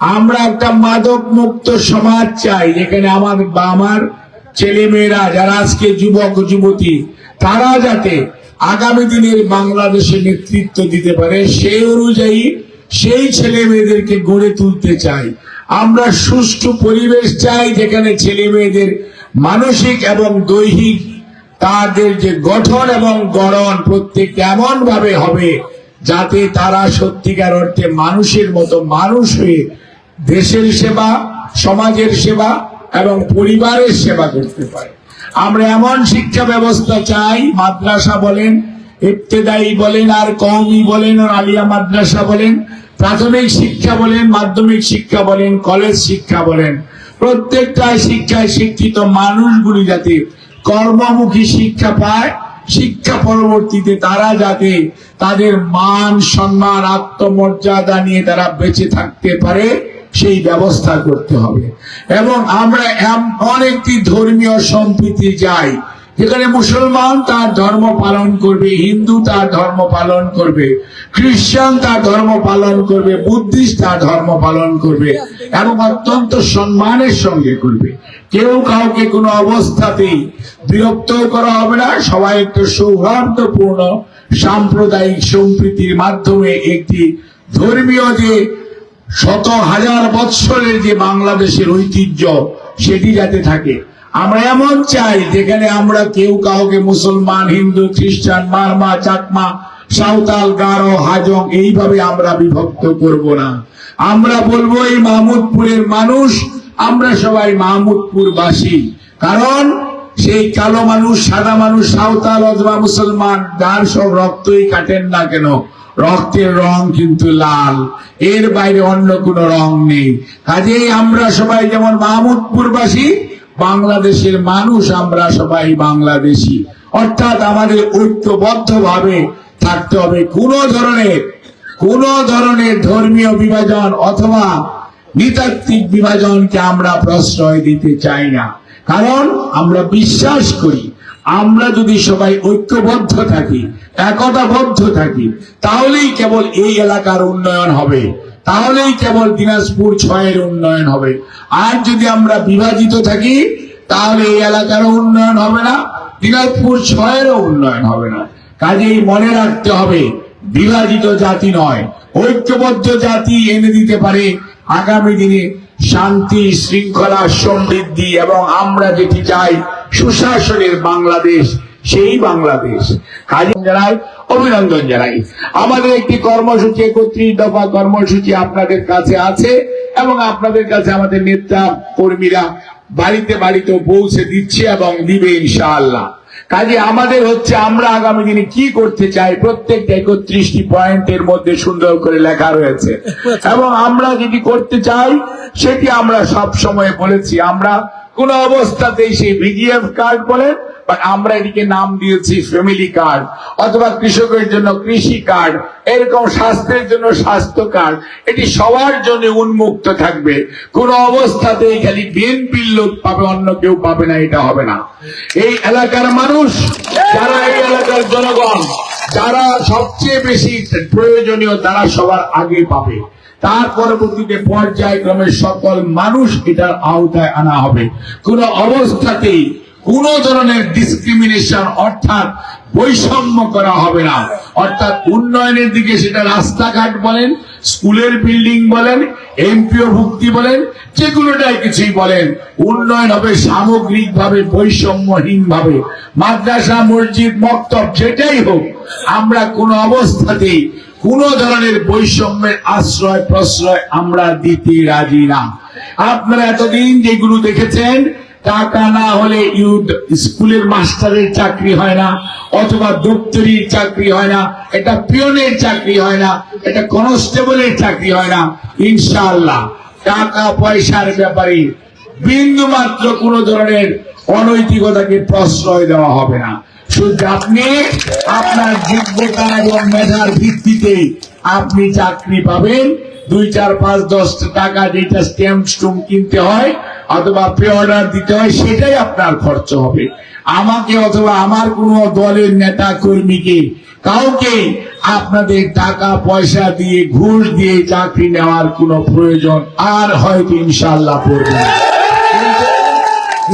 আমরা একটা মাদক মুক্ত সমাজ চাই, যেখানে আমার আমার ছেলে মেয়েরা যারা আজকে যুবক যুবতী, তারা যাতে আগামী দিনের বাংলাদেশে নেতৃত্ব দিতে পারে, সেই অনুযায়ী সেই ছেলে মেয়েদেরকে গড়ে তুলতে চাই। আমরা সুষ্ঠু পরিবেশ চাই, যেখানে ছেলে মেয়েদের মানসিক এবং দৈহিক, তাদের যে গঠন এবং গড়ন প্রত্যেক এমন ভাবে হবে, যাতে তারা সত্যিকার অর্থে মানুষের মতো মানুষ হয়ে দেশের সেবা, সমাজের সেবা এবং পরিবারের সেবা করতে পারে। আমরা এমন শিক্ষা ব্যবস্থা চাই, মাদ্রাসা বলেন, ইবতেদায়ী বলেন, আর কওমি বলেন, আর আলিয়া মাদ্রাসা বলেন, প্রাথমিক শিক্ষা বলেন, মাধ্যমিক শিক্ষা বলেন, কলেজ শিক্ষা বলেন। প্রত্যেকটা শিক্ষায় শিক্ষিত মানুষগুলি যাতে কর্মমুখী শিক্ষা পায়, শিক্ষা পরবর্তীতে তারা যাতে তাদের মান, সম্মান, আত্মমর্যাদা নিয়ে তারা বেঁচে থাকতে পারে। সেই ব্যবস্থা করতে হবে। এবং আমরা এমন একটি ধর্মীয় সম্প্রীতি যাই। যেখানে মুসলমান তার ধর্ম পালন করবে, হিন্দু তার ধর্ম পালন করবে, খ্রিস্টান তার ধর্ম পালন করবে, বুদ্ধিস্ট তার ধর্ম পালন করবে এবং অত্যন্ত সম্মানের সঙ্গে করবে। কেউ কাউকে কোনো অবস্থাতেই বিরক্ত করা হবে না। সবাই একটু সৌহার্দ্যপূর্ণ, সাম্প্রদায়িক সম্প্রীতির মাধ্যমে একটি ধর্মীয় যে শত হাজার বৎসরের যে বাংলাদেশের ঐতিহ্য, সেটি যাতে থাকে। আমরা এমন চাই, যেখানে আমরা কেউ কাউকে মুসলমান, হিন্দু, খ্রিস্টান মারমা চাকমা, সাঁওতাল, গারো, হাজং, এইভাবে আমরা বিভক্ত করব না। আমরা বলব, এই মাহমুদপুরের মানুষ, আমরা সবাই মাহমুদপুর বাসী কারণ, সেই কালো মানুষ, সাদা মানুষ, সাঁওতাল, অথবা মুসলমান, যার সব রক্তই কাটেন না কেন রক্তের রং কিন্তু লাল। এর বাইরে অন্য কোনো রং নেই। কাজেই আমরা সবাই যেমন মাহমুদপুরবাসী, বাংলাদেশের মানুষ আমরা সবাই বাংলাদেশি। অর্থাৎ আমাদের ঐক্যবদ্ধ ভাবে থাকতে হবে। কোন ধরনের কোন ধরনের ধর্মীয় বিভাজন অথবা নৃতাত্ত্বিক বিভাজনকে আমরা প্রশ্রয় দিতে চাই না। কারণ আমরা বিশ্বাস করি, আমরা যদি সবাই ঐক্যবদ্ধ থাকি একতাবদ্ধ থাকি, তাহলেই কেবল এই এলাকার উন্নয়ন হবে। তাহলেই কেবল দিনাজপুর ছয়ের উন্নয়ন হবে। আর যদি আমরা বিভাজিত থাকি, তাহলে এই এলাকারও উন্নয়ন হবে না, দিনাজপুর ছয়েরও উন্নয়ন হবে না। কাজেই মনে রাখতে হবে, বিভাজিত জাতি নয়, ঐক্যবদ্ধ জাতি এনে দিতে পারে আগামী দিনে শান্তি, শৃঙ্খলা সমৃদ্ধি এবং আমরা যেটি চাই, সুশাসনের বাংলাদেশ সেই বাংলাদেশ। কাজে জানাই অভিনন্দন জানাই। আমাদের একটি কর্মসূচি একত্রিশ দফা কর্মসূচি আপনাদের কাছে আছে এবং আপনাদের কাছে আমাদের নেতা কর্মীরা বাড়িতে বাড়িতে পৌঁছে দিচ্ছে এবং দিবে ইনশাআল্লাহ। কাজে আমাদের হচ্ছে আমরা আগামী দিনে কি করতে চাই, প্রত্যেকটা একত্রিশটি পয়েন্টের মধ্যে সুন্দর করে লেখা রয়েছে। এবং আমরা যেটি করতে চাই, সেটি আমরা সব সময় বলেছি, আমরা কোন অবস্থাতেই সেই ভিজিএফ কার্ড বলেন বাট আমরা এটিকে নাম দিয়েছি ফ্যামিলি কার্ড অথবা কৃষকের জন্য কৃষি কার্ড এরকম স্বাস্থ্যের জন্য স্বাস্থ্য কার্ড এটি সবার জন্য উন্মুক্ত থাকবে। কোন অবস্থাতেই খালি বিএনপির লোক পাবে, অন্য কেউ পাবে না, এটা হবে না। এই এলাকার মানুষ, যারা এই এলাকার জনগণ, যারা সবচেয়ে বেশি প্রয়োজনীয়, তারা সবার আগে পাবে। তার পরবর্তীতে পর্যায়ক্রমে সকল মানুষ এটার আওতায় আনা হবে। কোন অবস্থাতেই কোন ধরনের ডিসক্রিমিনেশন অর্থাৎ বৈষম্য করা হবে না। অর্থাৎ উন্নয়নের দিকে সেটা রাস্তাঘাট বলেন, স্কুলের বিল্ডিং বলেন এমপিও ভুক্তি বলেন, যেগুলোটাই কিছুই বলেন, উন্নয়ন হবে সামগ্রিক ভাবে বৈষম্যহীন ভাবে মাদ্রাসা, মসজিদ, মক্তব, যেটাই হোক, আমরা কোন অবস্থাতেই কোন ধরনের বৈষম্যের আশ্রয় প্রশ্রয় আমরা দিতে রাজি না। আপনারা এতদিন যেগুলো দেখেছেন টাকা না হলে স্কুলের মাস্টারের চাকরি হয় না, অথবা দপ্তরির চাকরি হয় না, এটা পিয়নের চাকরি হয় না, এটা কনস্টেবলের চাকরি হয় না, ইনশাআল্লাহ। টাকা পয়সার ব্যাপারে বিন্দু মাত্র কোন ধরনের অনৈতিকতাকে প্রশ্রয় দেওয়া হবে না। শুধু আপনি, আপনার যোগ্যতা এবং মেধার ভিত্তিতে আপনি চাকরি পাবেন। দুই, চার, পাঁচ, দশ টাকা যেটা স্ট্যাম্প স্টুম কিনতে হয় অথবা পে অর্ডার দিতে হয়, সেটাই আপনার খরচ হবে। আমাকে অথবা আমার কোন দলের নেতা কর্মীকে কাউকে আপনাদের টাকা, পয়সা দিয়ে, ঘুষ দিয়ে চাকরি নেওয়ার কোনো প্রয়োজন আর হয়তো ইনশাল্লাহ পড়বে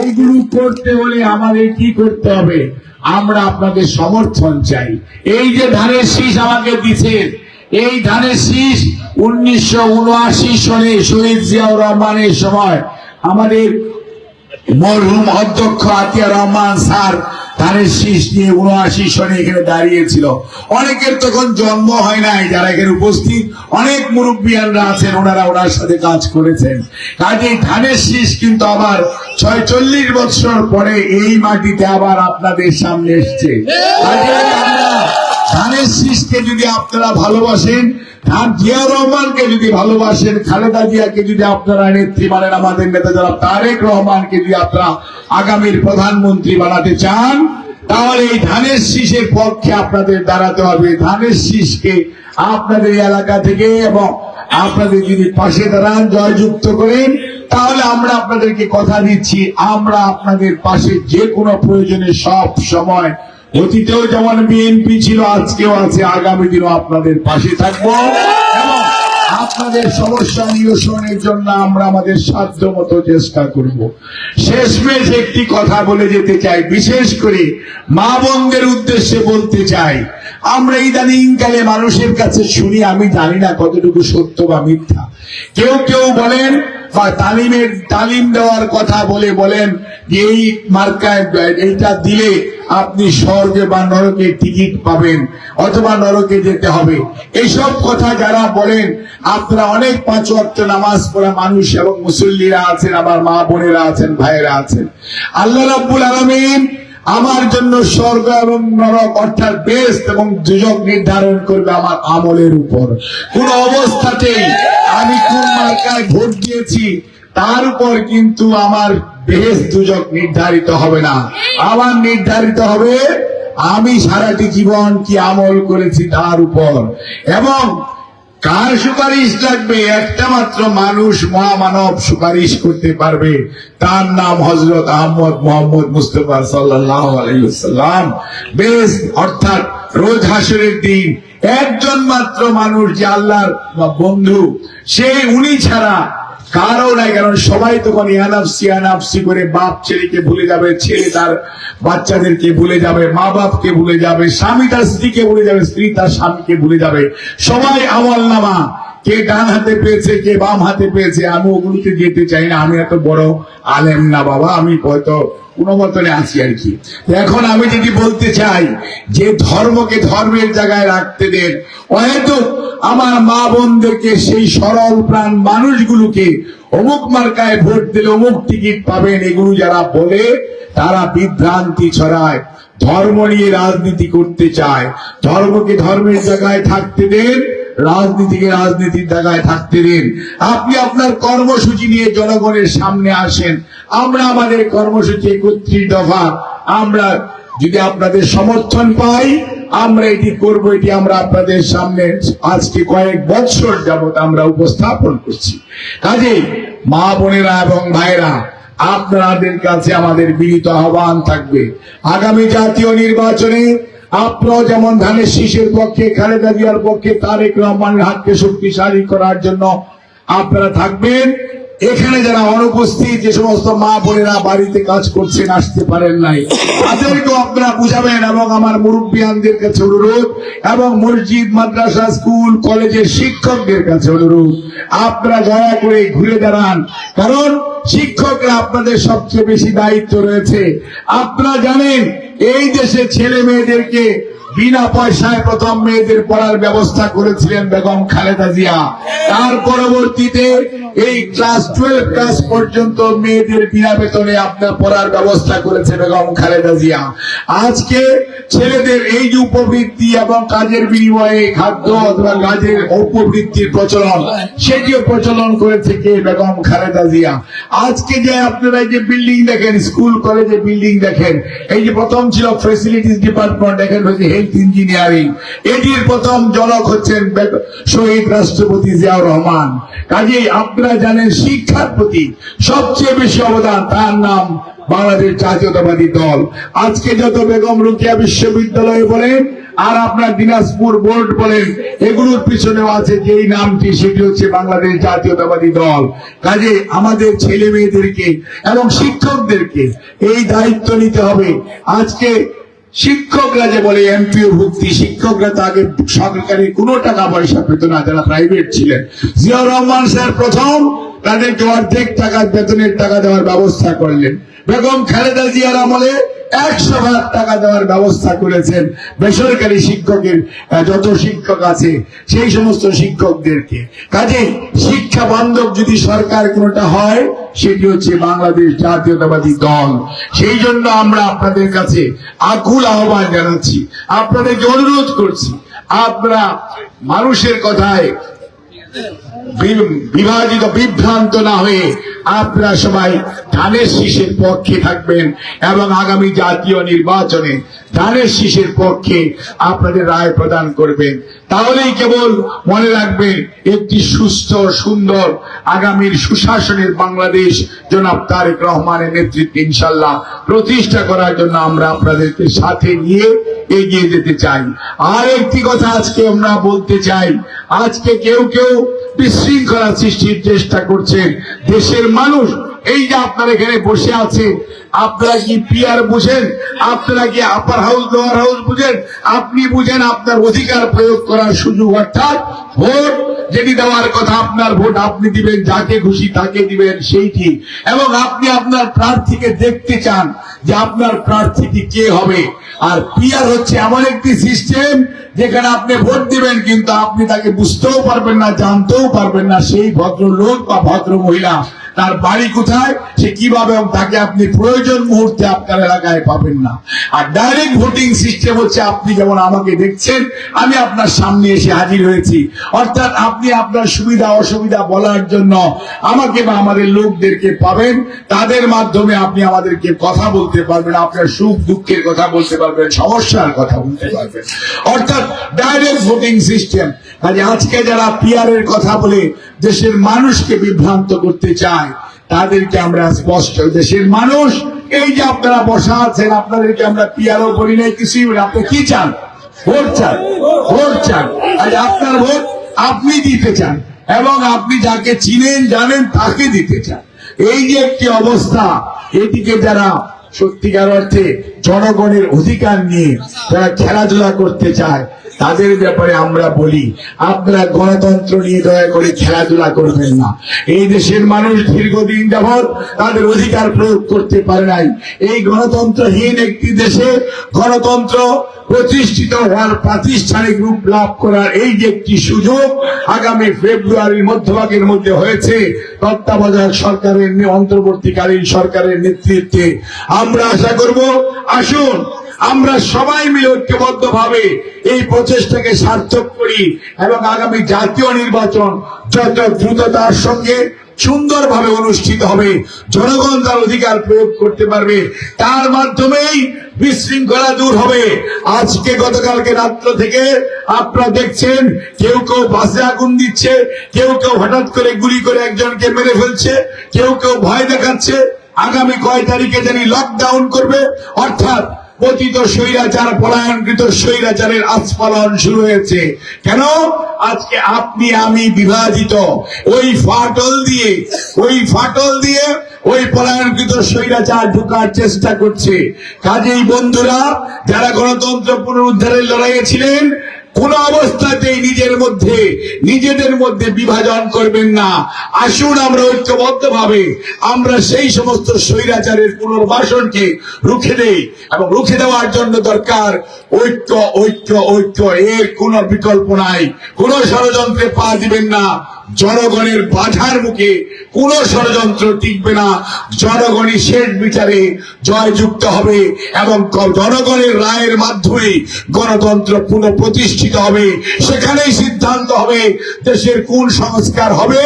এইগুলো করতে হলে আমাদের কি করতে হবে? আমরা আপনাদের সমর্থন চাই। এই যে ধানের শীষ আমাকে দিচ্ছেন এই ধানের শীষ উনিশশো উনআশি সনে শহীদ জিয়াউর রহমানের সময় আমাদের মরহুম অধ্যক্ষ আতিয়া রহমান স্যার ধানের শীষ নিয়ে উনআশি সনে এখানে দাঁড়িয়েছিল। অনেকের তখন জন্ম হয় নাই, যারা এখানে উপস্থিত, অনেক মুরব্বিয়ানরা আছেন, ওনারা ওনার সাথে কাজ করেছেন। কাজে ধানের শীষ কিন্তু আবার ছয় চল্লিশ বছর পরে এই মাটিতে আবার আপনাদের সামনে এসছে। আমরা ধানের শীষকে যদি আপনারা ভালোবাসেন জিয়া রহমানকে যদি ভালোবাসেন, খালেদা জিয়াকে যদি আপনারা নেত্রী মানেন, আমাদের নেতা যারা তারেক রহমানকে যদি আপনারা আগামীর প্রধানমন্ত্রী বানাতে চান, তাহলে এই ধানের শীষের পক্ষে আপনাদের দাঁড়াতে হবে। ধানের শীষকে আপনাদের এলাকা থেকে এবং আপনাদের যদি পাশে দাঁড়ান, জয়যুক্ত করেন, তাহলে আমরা আপনাদেরকে কথা দিচ্ছি। আমরা আপনাদের পাশে যে কোনো প্রয়োজনে সব সময় অতীতেও যেমন বিএনপি ছিল, আজকেও আছে। আগামী দিনও আপনাদের পাশে থাকব। আপনাদের সমস্যা নিরসনের জন্য আমরা আমাদের সাধ্য মতো চেষ্টা করব। শেষমেশ একটি কথা বলে যেতে চাই। বিশেষ করে মা বোনদের উদ্দেশ্যে বলতে চাই। আমরা ইদানিং কালে মানুষের কাছে শুনি, আমি জানি না কতটুকু সত্য বা মিথ্যা। কেউ কেউ বলেন, বা তালিমের, তালিম দেওয়ার কথা বলে বলেন, যে এই মার্কায়, এইটা দিলে আপনি স্বর্গে বা নরকে টিকিট পাবেন, অথবা নরকে যেতে হবে। এইসব কথা যারা বলেন, আপনারা অনেক পাঁচ ওয়াক্ত নামাজ পড়া মানুষ এবং মুসল্লিরা আছেন, আমার মা বোনেরা আছেন, ভাইয়েরা আছেন। আল্লাহ রাব্বুল আলামিন আমার জন্য স্বর্গ এবং নরক অর্থাৎ বেস্ট এবং দুজক নির্ধারণ করবে আমার আমলের উপর। কোন অবস্থাতেই আমি কোন মার্কায় ভোট দিয়েছি তার উপর কিন্তু আমার বেশ দুজক নির্ধারিত হবে না। আমার নির্ধারিত হবে, আমি সারাটি জীবন কি আমল করেছি তার উপর। এবং কার সুপারিশ লাগবে? একটা মাত্র মানুষ মহামানব সুপারিশ করতে পারবে। তার নাম হজরত আহমদ মোহাম্মদ মুস্তফা আলাইসাল্লাম বেশ, অর্থাৎ রোজ হাসরের দিন একজন মাত্র মানুষ যে আল্লাহর বন্ধু, সেই উনি ছাড়া কারও নাই, কারণ সবাই তখন ইয়ানাফসি ইয়ানাফসি করে বাপ ছেলেকে ভুলে যাবে, ছেলে তার বাচ্চাদেরকে ভুলে যাবে, মা বাপকে ভুলে যাবে, স্বামী তার স্ত্রীকে ভুলে যাবে, স্ত্রী তার স্বামীকে ভুলে যাবে। সবাই আমল নামা। কে ডান হাতে পেয়েছে, কে বাম হাতে পেয়েছে, আমি ওগুলোতে যেতে চাই না, আমি এত বড় আলেম না বাবা, আমি হয়তো গুণমতনে আছি আর কি। এখন আমি যদি বলতে চাই যে ধর্মকে ধর্মের জায়গায় রাখতে দেন, হয়তো আমার মা বোনদেরকে সেই সরল প্রাণ মানুষগুলোকে অমুক মার্কায় ভোট দিলে অমুক টিকিট পাবেন, এগুলো যারা বলে তারা বিভ্রান্তি ছড়ায়, ধর্ম নিয়ে রাজনীতি করতে চায়। ধর্মকে ধর্মের জায়গায় থাকতে দেন রাজনীতিকে রাজনীতির জায়গায় থাকতে দিন। আপনি আপনার কর্মসূচি নিয়ে জনগণের সামনে আসেন। আমরা আমাদের কর্মসূচি একত্রিশ দফা। আমরা যদি আপনাদের সমর্থন পাই, আমরা এটি করব, এটি আমরা আপনাদের সামনে আজকে কয়েক বছর যাবত আমরা উপস্থাপন করছি। কাজে মা বোনেরা এবং ভাইরা আপনাদের কাছে আমাদের বিনীত আহ্বান থাকবে। আগামী জাতীয় নির্বাচনে আপনারাও যেমন ধানের শীষের পক্ষে, খালেদা জিয়ার পক্ষে, তারেক রহমানের হাতকে শক্তিশালী করার জন্য আপনারা থাকবেন। এখানে যারা অনুপস্থিত, যে সমস্ত মা বোনেরা বাড়িতে কাজ করছেন, আসতে পারেন নাই। তাদেরকেও আপনারা বুঝাবেন এবং আমার মুরব্বিয়ানদের কাছে অনুরোধ এবং মসজিদ, মাদ্রাসা, স্কুল, কলেজের শিক্ষকদের কাছে অনুরোধ। আপনারা দয়া করে ঘুরে দাঁড়ান। কারণ শিক্ষকরা আপনাদের সবচেয়ে বেশি দায়িত্ব রয়েছে। আপনারা জানেন এই দেশে ছেলে মেয়েদেরকে বিনা পয়সায় প্রথম মেয়েদের পড়ার ব্যবস্থা করেছিলেন বেগম খালেদা জিয়া। তার পরবর্তীতে এই ক্লাস টুয়েলভ ক্লাস পর্যন্ত মেয়েদের বিনা বেতনে আপনার পড়ার ব্যবস্থা করেছে বেগম খালেদা জিয়া। আজকে ছেলেদের এই যে উপবৃত্তি এবং কাজের বিনিময়ে খাদ্য অথবা কাজের উপবৃত্তির প্রচলন, সেটিও প্রচলন করেছে কে বেগম খালেদা জিয়া? আজকে যে আপনারা এই যে বিল্ডিং দেখেন স্কুল কলেজে বিল্ডিং দেখেন, এই যে প্রথম ছিল ফেসিলিটিস ডিপার্টমেন্ট এখন হচ্ছে হেলথ ইঞ্জিনিয়ারিং এটির প্রথম জনক হচ্ছেন শহীদ রাষ্ট্রপতি জিয়াউর রহমান। কাজেই আপনারা জানেন শিক্ষার প্রতি সবচেয়ে বেশি অবদান তার নাম বাংলাদেশ জাতীয়তাবাদী দল। আজকে যত বেগম রুকিয়া বিশ্ববিদ্যালয়ে বলেন, আর আপনার দিনাজপুর বোর্ড বলেন, এগুলোর পিছনেও আছে যেই নামটি, সেটি হচ্ছে বাংলাদেশ জাতীয়তাবাদী দল। কাজে আমাদের ছেলে মেয়েদেরকে এবং শিক্ষকদেরকে এই দায়িত্ব নিতে হবে। আজকে শিক্ষকরা যে বলে এমপিও ভুক্তি শিক্ষকরা তো আগে সরকারি কোনো টাকা পয়সা পেত না, যারা প্রাইভেট ছিলেন। জিয়াউর রহমান স্যার প্রথম তাদেরকে অর্ধেক টাকা, বেতনের টাকা দেওয়ার ব্যবস্থা করলেন। বেগম খালেদা জিয়ার আমলে একশো ভাগ টাকা দেওয়ার ব্যবস্থা করেছেন বেসরকারি শিক্ষকের যত শিক্ষক আছে, সেই সমস্ত শিক্ষকদেরকে। কাজে শিক্ষা বান্ধব যদি সরকার কোনটা হয় সেটি হচ্ছে বাংলাদেশ জাতীয়তাবাদী দল। সেই জন্য আমরা আপনাদের কাছে আকুল আহ্বান জানাচ্ছি। আপনাদেরকে অনুরোধ করছি, আপনারা মানুষের কথায় বিভাজিত বিভ্রান্ত না হয়ে আপনারা সবাই ধানের শীষের পক্ষে থাকবেন এবং আগামী জাতীয় নির্বাচনে ধানের শীষের পক্ষে আপনাদের রায় প্রদান করবেন। তাহলেই কেবল মনে রাখবেন একটি সুস্থ, সুন্দর, আগামীর সুশাসনের বাংলাদেশ, জনাব তারেক রহমানের নেতৃত্বে ইনশাল্লাহ প্রতিষ্ঠা করার জন্য আমরা আপনাদেরকে সাথে নিয়ে এগিয়ে যেতে চাই। আর একটি কথা আজকে আমরা বলতে চাই। আজকে কেউ কেউ বিশৃঙ্খলা সৃষ্টির চেষ্টা করছেন দেশের মানুষ। এই যে আপনারা এখানে বসে আছে, আপনারা কি পিয়ার বুঝেন? আপনারা কি আপার হাউস লোয়ার হাউস বুঝেন? আপনি বুঝেন আপনার অধিকার প্রয়োগ করার সুযোগ অর্থাৎ ভোট যেটি দেওয়ার কথা আপনার ভোট আপনি দিবেন, যাকে খুশি তাকে দিবেন সেইটি এবং আপনি আপনার প্রার্থীকে দেখতে চান যে আপনার প্রার্থীটি কে হবে। আর পিয়ার হচ্ছে এমন একটি সিস্টেম যেখানে আপনি ভোট দিবেন, কিন্তু আপনি তাকে বুঝতেও পারবেন না, জানতেও পারবেন না সেই ভদ্রলোক বা ভদ্র মহিলা তার বাড়ি কোথায়, সে কীভাবে তাকে আপনি প্রয়োজন মুহূর্তে আপনার এলাকায় পাবেন না। আর ডাইরেক্ট ভোটিং সিস্টেম হচ্ছে আপনি যেমন আমাকে দেখছেন, আমি আপনার সামনে এসে হাজির হয়েছি। অর্থাৎ আপনি আপনার সুবিধা অসুবিধা বলার জন্য আমাকে বা আমাদের লোকদেরকে পাবেন, তাদের মাধ্যমে আপনি আমাদেরকে কথা বলতে পারবেন, আপনার সুখ দুঃখের কথা বলতে পারবেন, সমস্যার কথা বলতে পারবেন। অর্থাৎ ডাইরেক্ট ভোটিং সিস্টেম কাজে আজকে যারা পিয়ারের কথা বলে দেশের মানুষকে বিভ্রান্ত করতে চায়, তাদেরকে আমরা স্পষ্ট, দেশের মানুষ, এই যে আপনারা বসা আছেন, আপনাদেরকে আমরা পিয়ারও করি নাই, কিছুই আপনি কি চান? ভোট চান ভোট চান। আজ আপনার ভোট আপনি দিতে চান, এবং আপনি যাকে চিনেন, জানেন, তাকে দিতে চান। এই যে একটি অবস্থা এটিকে যারা সত্যিকার অর্থে জনগণের অধিকার নিয়ে যারা খেলাধুলা করতে চায়, তাদের ব্যাপারে আমরা বলি, আপনারা গণতন্ত্র নিয়ে দয়া করে খেলাধুলা করবেন না। এই দেশের মানুষ দীর্ঘদিন যাবৎ তাদের অধিকার প্রয়োগ করতে পারে নাই। এই গণতন্ত্রহীন একটি দেশে গণতন্ত্র প্রতিষ্ঠিত হওয়ার প্রাতিষ্ঠানিক রূপ লাভ করার এই যে একটি সুযোগ আগামী ফেব্রুয়ারির মধ্যভাগের মধ্যে হয়েছে, তত্ত্বাবধায়ক সরকারের অন্তর্বর্তীকালীন সরকারের নেতৃত্বে। আমরা আশা করব আসুন, আমরা সবাই মিলে ঐক্যবদ্ধ ভাবে এই প্রচেষ্টাকে সার্থক করি এবং আগামী জাতীয় নির্বাচন যত দ্রুততার সঙ্গে সুন্দরভাবে অনুষ্ঠিত হবে, জনগণ তার অধিকার প্রয়োগ করতে পারবে, তার মাধ্যমেই বিশৃঙ্খলা দূর হবে। আজকে গতকালকে রাত্র থেকে আপনারা দেখছেন, কেউ কেউ বাসে আগুন দিচ্ছে, কেউ কেউ হঠাৎ করে গুলি করে একজনকে মেরে ফেলছে, কেউ কেউ ভয় দেখাচ্ছে। আগামী কয় তারিখে জানি লকডাউন করবে। অর্থাৎ পতিত স্বৈরাচার, পলায়নকৃত স্বৈরাচারের আস্ফালন শুরু হয়েছে। কেন? আজকে আপনি, আমি বিভাজিত। ওই ফাটল দিয়ে, ওই ফাটল দিয়ে ওই পলায়নকৃত স্বৈরাচার ঢোকার চেষ্টা করছে। কাজেই বন্ধুরা, যারা গণতন্ত্র পুনরুদ্ধারের লড়াইয়ে ছিলেন কোন অবস্থাতেই নিজের মধ্যে, নিজেদের মধ্যে বিভাজন করবেন না। আসুন আমরা ঐক্যবদ্ধ আমরা সেই সমস্ত স্বৈরাচারের পুনর্বাসনকে রুখে দেই এবং রুখে দেওয়ার জন্য দরকার ঐক্য ঐক্য ঐক্য। এর কোন বিকল্প নাই। কোন ষড়যন্ত্রে পা দিবেন না। জনগণের বাধার মুখে কোন ষড়যন্ত্র টিকবে না। জনগণই শেষ বিচারে জয়যুক্ত হবে এবং জনগণের রায়ের মাধ্যমে গণতন্ত্র পুনঃপ্রতিষ্ঠিত হবে, সেখানেই সিদ্ধান্ত হবে দেশের কোন সংস্কার হবে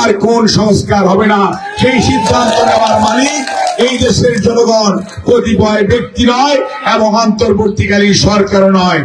আর কোন সংস্কার হবে না। সেই সিদ্ধান্ত নেওয়ার মালিক এই দেশের জনগণ কতিপয় ব্যক্তি নয় এবং অন্তর্বর্তীকালীন সরকার নয়।